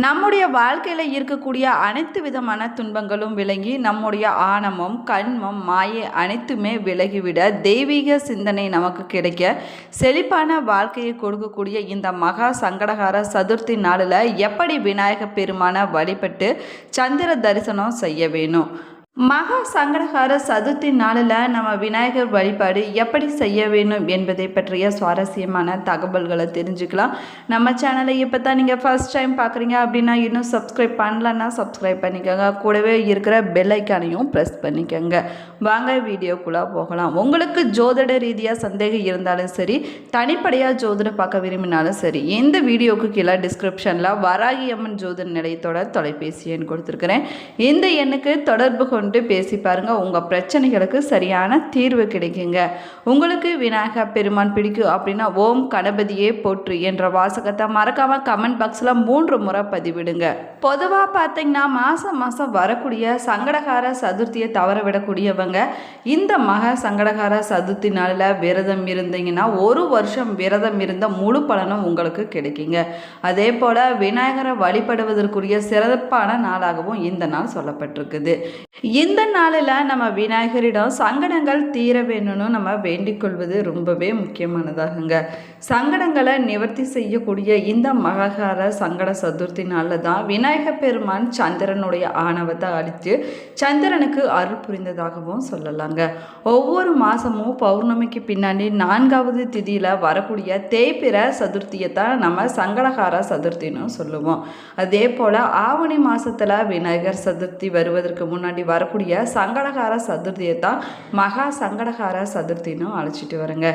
நம்முடைய வாழ்க்கையில் இருக்கக்கூடிய அனைத்து விதமான துன்பங்களும் விலகி நம்முடைய ஆணவம் கண்மம் மாயை அனைத்துமே விலகிவிட தெய்வீக சிந்தனை நமக்கு கிடைக்க செழிப்பான வாழ்க்கையை கொடுக்கக்கூடிய இந்த மகா சங்கடகார சதுர்த்தி நாளில் எப்படி விநாயக பெருமான வழிபட்டு சந்திர தரிசனம் செய்ய வேணும்? மகா சங்கடகார சதுர்த்தி நாளில் நம்ம விநாயகர் வழிபாடு எப்படி செய்ய வேணும் என்பதை பற்றிய சுவாரஸ்யமான தகவல்களை தெரிஞ்சுக்கலாம். நம்ம சேனலை இப்போ தான் நீங்கள் ஃபர்ஸ்ட் டைம் பார்க்குறீங்க அப்படின்னா இன்னும் சப்ஸ்கிரைப் பண்ணலன்னா சப்ஸ்கிரைப் பண்ணிக்கோங்க. கூடவே இருக்கிற பெல்லைக்கானையும் ப்ரெஸ் பண்ணிக்கோங்க. வாங்க வீடியோக்குள்ளே போகலாம். உங்களுக்கு ஜோதிட ரீதியாக சந்தேகம் இருந்தாலும் சரி தனிப்படையாக ஜோதிடம் பார்க்க விரும்பினாலும் சரி இந்த வீடியோவுக்கு கீழே டிஸ்கிரிப்ஷனில் வராகி அம்மன் ஜோதிட நிலையத்தோட தொலைபேசி எண் கொடுத்துருக்குறேன். இந்த எண்ணுக்கு தொடர்பு கொண்டு பேசி பாருங்க. உங்கள் பிரச்சனைகளுக்கு சரியான தீர்வு கிடைக்குங்க. உங்களுக்கு விநாயகர் பெருமான் பிடிக்கும் அப்படின்னா ஓம் கணபதியே போற்று என்ற வாசகத்தை மறக்காம கமெண்ட் பாக்ஸில் மூன்று முறை பதிவிடுங்க. பொதுவாக பார்த்தீங்கன்னா மாதம் மாதம் வரக்கூடிய சங்கடகார சதுர்த்தியை தவற விடக்கூடியவங்க இந்த மக சங்கடகார சதுர்த்தி நாளில் விரதம் இருந்தீங்கன்னா ஒரு வருஷம் விரதம் இருந்த முழு பலனும் உங்களுக்கு கிடைக்குங்க. அதே போல் விநாயகரை வழிபடுவதற்குரிய சிறப்பான நாளாகவும் இந்த நாள் சொல்லப்பட்டிருக்குது. இந்த நாளில் நம்ம விநாயகரிடம் சங்கடங்கள் தீர வேணும்னு நம்ம வேண்டிக் கொள்வது ரொம்பவே முக்கியமானதாகுங்க. சங்கடங்களை நிவர்த்தி செய்யக்கூடிய இந்த மகாகார சங்கட சதுர்த்தி நாளில் தான் விநாயகர் பெருமான் சந்திரனுடைய ஆணவத்தை அழித்து சந்திரனுக்கு அருள் புரிந்ததாகவும் சொல்லலாங்க. ஒவ்வொரு மாதமும் பௌர்ணமிக்கு பின்னாடி நான்காவது திதியில் வரக்கூடிய தேய்பிற சதுர்த்தியை தான் நம்ம சங்கடகார சதுர்த்தின்னு சொல்லுவோம். அதே போல் ஆவணி மாதத்தில் விநாயகர் சதுர்த்தி வருவதற்கு முன்னாடி வரக்கூடிய சங்கடகார சதுர்த்தியை தான் மகா சங்கடகார சதுர்த்தின்னு அழைச்சிட்டு வருங்க.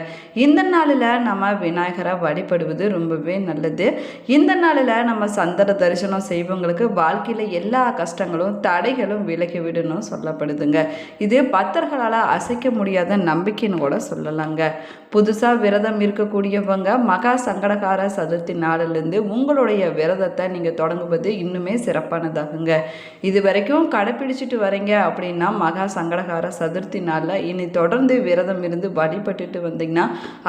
இந்த நாளில் நம்ம விநாயகரை வழிபடுவது ரொம்பவே நல்லது. இந்த நாளில் நம்ம சந்திர தரிசனம் செய்வங்களுக்கு வாழ்க்கையில் எல்லா கஷ்டங்களும் தடைகளும் விலகி விடணும் சொல்லப்படுதுங்க. இது பக்தர்களால் அசைக்க முடியாத நம்பிக்கைன்னு கூட சொல்லலாங்க. புதுசாக விரதம் இருக்கக்கூடியவங்க மகா சங்கடகார சதுர்த்தி நாளிலிருந்து உங்களுடைய விரதத்தை நீங்கள் தொடங்குவது இன்னுமே சிறப்பானதாகுங்க. இது வரைக்கும் கடைப்பிடிச்சிட்டு வரீங்க அப்படின்னா மகா சங்கடகார சதுர்த்தி நாளில் இனி தொடர்ந்து விரதம் இருந்து வழிபட்டுட்டு வந்தீங்கன்னா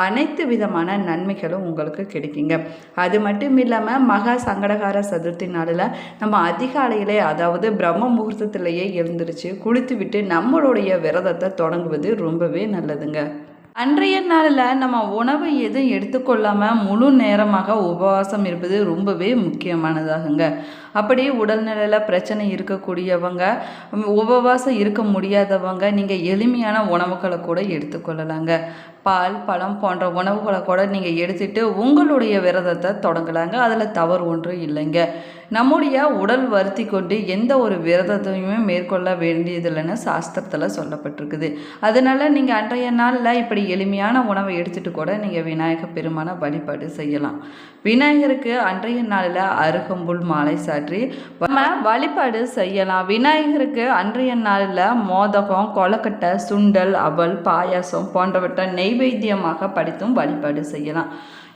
அனைத்து விதமான நன்மைகளும் உங்களுக்கு கிடைக்குங்க. அது மட்டும் இல்லாமல் மகா சங்கடகார சதுர்த்தி நாளில் நம்ம அதிகாலையிலே அதாவது பிரம்ம முகூர்த்தத்திலேயே எழுந்திருச்சு குளித்து விட்டு நம்மளுடைய விரதத்தை தொடங்குவது ரொம்பவே நல்லதுங்க. அன்றைய நாளில் நம்ம உணவு எதுவும் எடுத்துக்கொள்ளாமல் முழு நேரமாக உபவாசம் இருப்பது ரொம்பவே முக்கியமானதாகுங்க. அப்படி உடல்நிலையில் பிரச்சனை இருக்கக்கூடியவங்க உபவாசம் இருக்க முடியாதவங்க நீங்கள் எளிமையான உணவுகளை கூட எடுத்துக்கொள்ளலாங்க. பால் பழம் போன்ற உணவுகளை கூட நீங்கள் எடுத்துகிட்டு உங்களுடைய விரதத்தை தொடங்கலாங்க. அதில் தவறு ஒன்றும் இல்லைங்க. நம்முடைய உடல் வருத்தி கொண்டு எந்த ஒரு விரதத்தையுமே மேற்கொள்ள வேண்டியதில்லைன்னு சாஸ்திரத்தில் சொல்லப்பட்டிருக்குது. அதனால் நீங்கள் அன்றைய நாளில் இப்படி எளிமையான உணவை எடுத்துகிட்டு கூட நீங்கள் விநாயகர் பெருமான வழிபாடு செய்யலாம். விநாயகருக்கு அன்றைய நாளில் அருகம்புல் மாலை சாற்றி நம்ம வழிபாடு செய்யலாம். விநாயகருக்கு அன்றைய நாளில் மோதகம் கொலக்கட்டை சுண்டல் அவல் பாயாசம் போன்றவற்றை நெய்வேத்தியமாக படித்தும் வழிபாடு செய்யலாம்.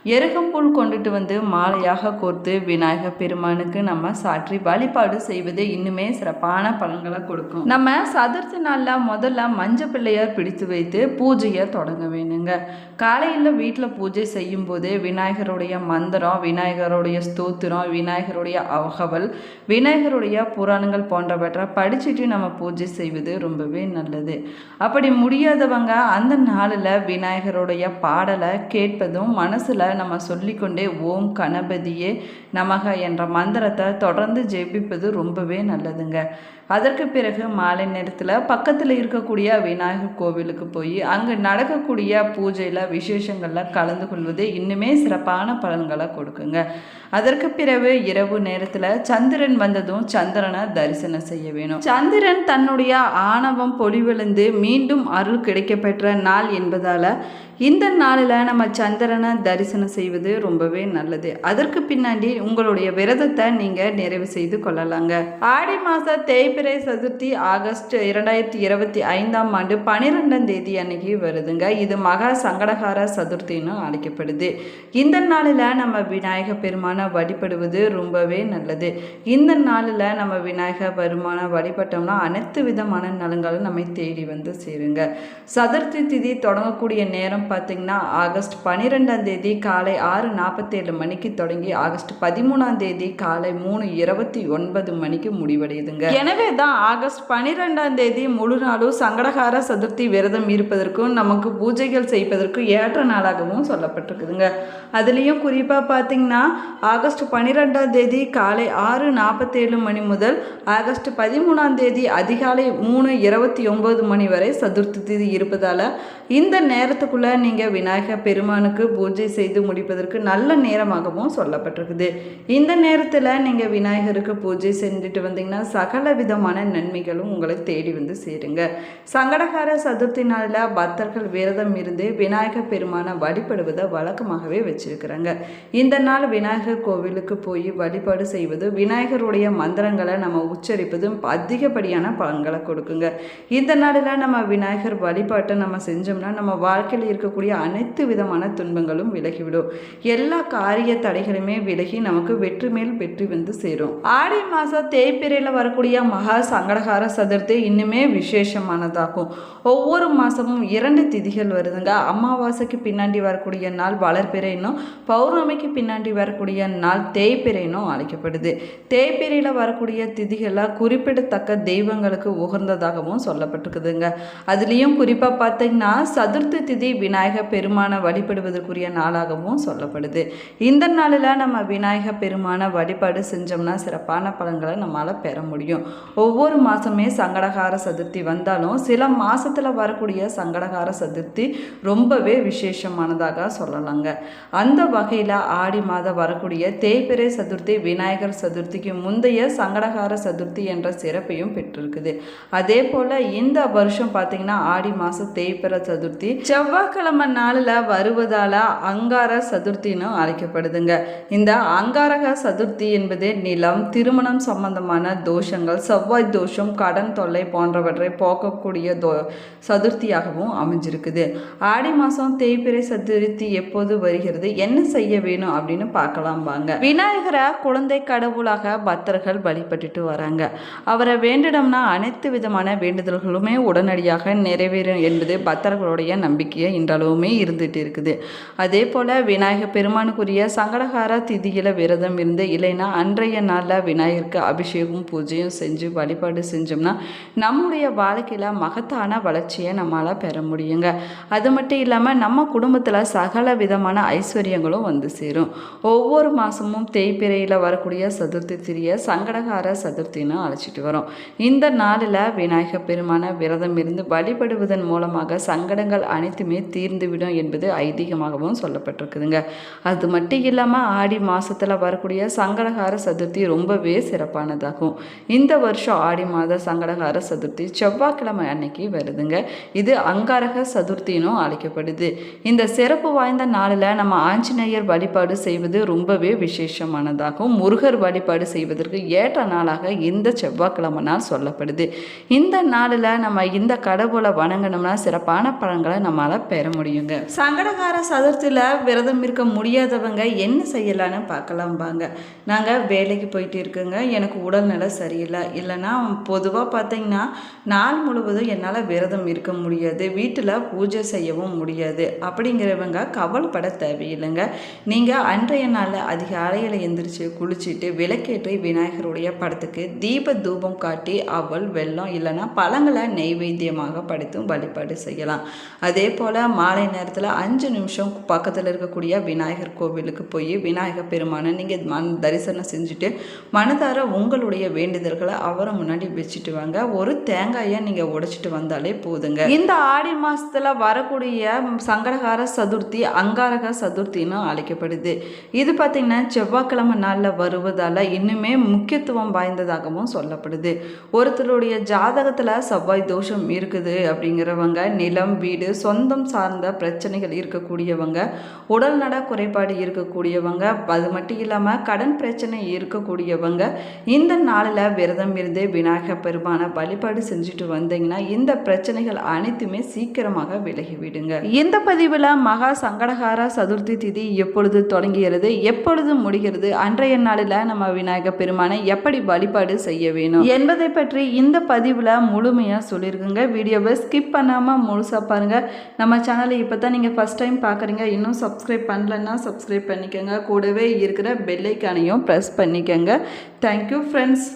எருகம்புல் கொண்டுட்டு வந்து மாலையாக கோர்த்து விநாயகர் பெருமானுக்கு நம்ம சாற்றி வழிபாடு செய்வது இன்னுமே சிறப்பான பலன்களை கொடுக்கும். நம்ம சதுர்த்தி நாளில் முதல்ல மஞ்சள் பிள்ளையார் பிடித்து வைத்து பூஜையை தொடங்க வேணுங்க. காலையில் வீட்டில் பூஜை செய்யும் போது விநாயகருடைய மந்திரம் விநாயகருடைய ஸ்தோத்திரம் விநாயகருடைய அவகவல் விநாயகருடைய புராணங்கள் போன்றவற்றை படிச்சுட்டு நம்ம பூஜை செய்வது ரொம்பவே நல்லது. அப்படி முடியாதவங்க அந்த நாளில் விநாயகருடைய பாடலை கேட்பதும் மனசில் நம்ம சொல்லிக்கொண்டே ஓம் கணபதியே நமக என்ற மந்திரத்தை தொடர்ந்து ஜெபிப்பது ரொம்பவே நல்லதுங்க. அதற்கு பிறகு மாலை நேரத்தில் பக்கத்தில் இருக்கக்கூடிய விநாயகர் கோவிலுக்கு போய் அங்கே நடக்கக்கூடிய பூஜையில் விசேஷங்களில் கலந்து கொள்வது இன்னுமே சிறப்பான பலன்களை கொடுக்குங்க. அதற்கு பிறகு இரவு நேரத்தில் சந்திரன் வந்ததும் சந்திரனை தரிசனம் செய்ய வேணும். சந்திரன் தன்னுடைய ஆணவம் பொலிவிழுந்து மீண்டும் அருள் கிடைக்கப்பெற்ற நாள் என்பதால் இந்த நாளில் நம்ம சந்திரனை தரிசனம் செய்வது ரொம்பவே நல்லது. அதற்கு பின்னாடி உங்களுடைய விரதத்தை நீங்கள் நிறைவு செய்து கொள்ளலாங்க. ஆடி மாத தேய்பிறை சதுர்த்தி ஆகஸ்ட் இரண்டாயிரத்தி இருபத்தி ஐந்தாம் ஆண்டு பனிரெண்டாம் தேதி அன்னைக்கு வருதுங்க. இது மகா சங்கடகார சதுர்த்தின்னு அழைக்கப்படுது. இந்த நாளில் நம்ம விநாயக பெருமானை வழிபடுவது ரொம்பவே நல்லது. இந்த நாளில் நம்ம விநாயக பெருமான வழிபட்டோம்னா அனைத்து விதமான நலங்களும் நம்மை தேடி வந்து சேருங்க. சதுர்த்தி திதி தொடங்கக்கூடிய நேரம் பார்த்திங்கன்னா ஆகஸ்ட் பன்னிரெண்டாம் தேதி காலை ஆறு நாற்பத்தேழு மணிக்கு தொடங்கி ஆகஸ்ட் பதிமூணாம் தேதி காலை மூணு இருபத்தி ஒன்பது மணிக்கு முடிவடையுதுங்க. எனவே தான் ஆகஸ்ட் பனிரெண்டாம் தேதி முழு நாளும் சங்கடகார சதுர்த்தி விரதம் இருப்பதற்கும் நமக்கு பூஜைகள் செய்வதற்கும் ஏற்ற நாளாகவும் சொல்லப்பட்டிருக்குதுங்க. அதுலேயும் குறிப்பாக பார்த்தீங்கன்னா ஆகஸ்ட் பனிரெண்டாம் தேதி காலை ஆறு நாற்பத்தேழு மணி முதல் ஆகஸ்ட் பதிமூணாம் தேதி அதிகாலை மூணு இருபத்தி ஒம்பது மணி வரை சதுர்த்தி திதி இருப்பதால் இந்த நேரத்துக்குள்ளே நீங்கள் விநாயகர் பெருமானுக்கு பூஜை செய்து முடிப்பதற்கு நல்ல நேரமாகவும் சொல்லப்பட்டிருக்குது. இந்த நேரத்தில் நீங்கள் விநாயகருக்கு பூஜை செஞ்சுட்டு வந்தீங்கன்னா சகல விதமான நன்மைகளும் உங்களை தேடி வந்து சேருங்க. சங்கடகார சதுர்த்தி நாளில் பக்தர்கள் விரதம் இருந்து விநாயகர் பெருமானை வழிபடுவதை வழக்கமாகவே வச்சிருக்கிறாங்க. இந்த நாள் விநாயகர் கோவிலுக்கு போய் வழிபாடு செய்வது விநாயகருடைய மந்திரங்களை நம்ம உச்சரிப்பதும் அதிகப்படியான பலன்களை கொடுக்குங்க. இந்த நாளில் நம்ம விநாயகர் வழிபாட்டை நம்ம செஞ்சோம்னா நம்ம வாழ்க்கையில் இருக்கக்கூடிய அனைத்து விதமான துன்பங்களும் விலகிவிடும். எல்லா காரிய தடைகளுமே விலகி நமக்கு வெற்றி மேல் வெற்றி வந்து சேரும். ஆடி மாதம் தேய்பிரையில் வரக்கூடிய மகா சங்கடகார சதுர்த்தி இன்னுமே விசேஷமானதாகும். ஒவ்வொரு மாதமும் இரண்டு திதிகள் வருதுங்க. அமாவாசைக்கு பின்னாடி வரக்கூடிய நாள் வளர்பிறைனும் பௌர்ணமிக்கு பின்னாடி வரக்கூடிய நாள் தேய்பிறைனும் அழைக்கப்படுது. தேய்பிறையில் வரக்கூடிய திதிகளாக குறிப்பிடத்தக்க தெய்வங்களுக்கு உகந்ததாகவும் சொல்லப்பட்டிருக்குதுங்க. அதுலேயும் குறிப்பாக பார்த்தீங்கன்னா சதுர்த்தி திதி விநாயகர் பெருமானை வழிபடுவதற்குரிய நாளாகவும் சொல்லப்படுது. இந்த நாளில் நம்ம விநாயகர் பெருமானை வழிபாடு செஞ்சோம்னா சிறப்பான பலன்களை நம்மளால் பெற முடியும். ஒவ்வொரு மாதமே சங்கடகார சதுர்த்தி வந்தாலும் சில மாதத்தில் வரக்கூடிய சங்கடகார சதுர்த்தி ரொம்பவே விசேஷமானதாக சொல்லலாங்க. அந்த வகையில் ஆடி மாதம் வரக்கூடிய தேய்பிறை சதுர்த்தி விநாயகர் சதுர்த்திக்கு முந்தைய சங்கடகார சதுர்த்தி என்ற சிறப்பையும் பெற்றிருக்குது. அதே போல் இந்த வருஷம் பார்த்தீங்கன்னா ஆடி மாதம் தேய்பிறை சதுர்த்தி செவ்வாய்க்கிழமை நாளில் வருவதால் அங்கார சதுர்த்தின்னு அழைக்கப்படுதுங்க. இந்த அங்காரக சதுர்த்தி என்பது நிலம் திருமணம் சம்பந்தமான தோஷங்கள் செவ்வாய் தோஷம் கடன் தொல்லை போன்றவற்றை போக்கக்கூடிய தோ சதுர்த்தியாகவும் அமைஞ்சிருக்குது. ஆடி மாதம் தேய்பிறை சதுர்த்தி எப்போது வருகிறது? என்ன செய்ய வேணும் அப்படின்னு பார்க்கலாம் வாங்க. விநாயகரை குழந்தை கடவுளாக பக்தர்கள் வழிபட்டுட்டு வராங்க. அவரை வேண்டிடம்னா அனைத்து விதமான வேண்டுதல்களுமே உடனடியாக நிறைவேறும் என்பது பக்தர்களுடைய நம்பிக்கையை இன்றளவுமே இருந்துட்டு இருக்குது. அதே போல் விநாயகர் பெருமானுக்குரிய சங்கடகார திதியில் விரதம் இருந்து இல்லைன்னா அன்றைய நாளில் விநாயகருக்கு அபிஷேகம் பூஜையும் செஞ்சு வழிபாடு செஞ்சோம்னா நம்முடைய வாழ்க்கையில் மகத்தான வளர்ச்சியை நம்மளால் பெற முடியுங்க. அது மட்டும் இல்லாமல் நம்ம குடும்பத்தில் சகல விதமான ஐஸ்வர்யங்களும் வந்து சேரும். ஒவ்வொரு மாதமும் தேய்பிரையில் வரக்கூடிய சதுர்த்தி திரிய சங்கடகார சதுர்த்தின்னு அழைச்சிட்டு வரோம். இந்த நாளில் விநாயகர் பெருமான விரதம் இருந்து வழிபடுவதன் மூலமாக சங்கடங்கள் அனைத்துமே தீர்ந்துவிடும் என்பது ஐதீகமாகவும் சொல்லப்பட்டிருக்குதுங்க. அது மட்டும் இல்லாமல் ஆடி மாதத்தில் வரக்கூடிய சங்கடகார சதுர்த்தி ரொம்பவே சிறப்பானதாகும். இந்த வருஷம் ஆடி மாத சங்கடகார சதுர்த்தி செவ்வாய்க்கிழமை அன்னைக்கு வருதுங்க. இது அங்காரக சதுர்த்தினும் அழைக்கப்படுது. இந்த சிறப்பு வாய்ந்த நாளில் நம்ம ஆஞ்சநேயர் வழிபாடு செய்வது ரொம்பவே விசேஷமானதாகும். முருகர் வழிபாடு செய்வதற்கு ஏற்ற நாளாக இந்த செவ்வாய்க்கிழமை நாள் சொல்லப்படுது. இந்த நாளில் நம்ம இந்த கடவுளை வணங்கணும்னா சிறப்பான பழங்களை நம்மளால் பெற முடியுங்க. சங்கடகார சதுர்த்தியில் விரதம் இருக்க முடியாதவங்க என்ன செய்யலான்னு பார்க்கலாம் வாங்க. நாங்கள் வேலைக்கு போயிட்டு இருக்கோங்க. எனக்கு உடல்நிலை சரியில்லை. இல்லை இல்லைன்னா பொதுவாக பார்த்தீங்கன்னா நாள் முழுவதும் என்னால் விரதம் இருக்க முடியாது. வீட்டில் பூஜை செய்யவும் முடியாது. அப்படிங்கிறவங்க கவலைப்பட தேவையில்லைங்க. நீங்கள் அன்றைய நாளில் அதிகாலையில் எந்திரிச்சு குளிச்சுட்டு விளக்கேற்றி விநாயகருடைய படத்துக்கு தீப தூபம் காட்டி அவள் வெள்ளம் இல்லைன்னா பழங்களை நெய்வேத்தியமாக படைத்தும் வழிபாடு செய்யலாம். அதே போல் மாலை நேரத்தில் அஞ்சு நிமிஷம் பக்கத்தில் இருக்கக்கூடிய விநாயகர் கோவிலுக்கு போய் விநாயகர் பெருமானை நீங்கள் மண் தரிசனம் செஞ்சுட்டு மனதார உங்களுடைய வேண்டுதல்களை அவரை முன்னாடி வச்சுட்டு வாங்க. ஒரு தேங்காயை நீங்கள் உடைச்சிட்டு வந்தாலே போதுங்க. இந்த ஆடி மாதத்தில் வரக்கூடிய சங்கடகார சதுர்த்தி அங்காரக சதுர்த்தின்னு அழைக்கப்படுது. இது பார்த்திங்கன்னா செவ்வாய்க்கிழமை நாளில் வருவதால் இன்னுமே முக்கியத்துவம் வாய்ந்ததாகவும் சொல்லப்படுது. ஒருத்தருடைய ஜாதகத்தில் செவ்வாய் தோஷம் இருக்குது அப்படிங்கிறவங்க நிலம் வீடு சொந்தம் சார்ந்த பிரச்சனைகள் இருக்கக்கூடியவங்க உடல்நல குறைபாடு இருக்கக்கூடியவங்க அது மட்டும் இல்லாமல் கடன் பிரச்சனை இருக்கக்கூடியவங்க இந்த நாளில் விரதம் இருந்து விநாயகர் பெருமானை வழிபாடு செஞ்சுட்டு வந்தீங்கன்னா இந்த பிரச்சனைகள் அனைத்துமே சீக்கிரமாக விலகி விடுங்க. இந்த பதிவில் மகா சங்கடகார சதுர்த்தி திதி எப்பொழுது தொடங்குகிறது எப்பொழுது முடிகிறது அன்றைய நாளில் நம்ம விநாயகர் பெருமானை எப்படி வழிபாடு செய்ய வேணும் என்பதை பற்றி இந்த பதிவில் முழுமையாக சொல்லியிருக்குங்க வீடியோவை ஸ்கிப் பண்ணாமல் முழுசாக பாருங்கள் நம்ம சேனலை இப்போ தான் நீங்கள் ஃபஸ்ட் டைம் பார்க்குறீங்க இன்னும் சப்ஸ்கிரைப் பண்ணலன்னா சப்ஸ்கிரைப் பண்ணிக்கோங்க. கூடவே இருக்கிற பெல்லைக்கானையும் ப்ரெஸ் பண்ணிக்கோங்க. Thank you friends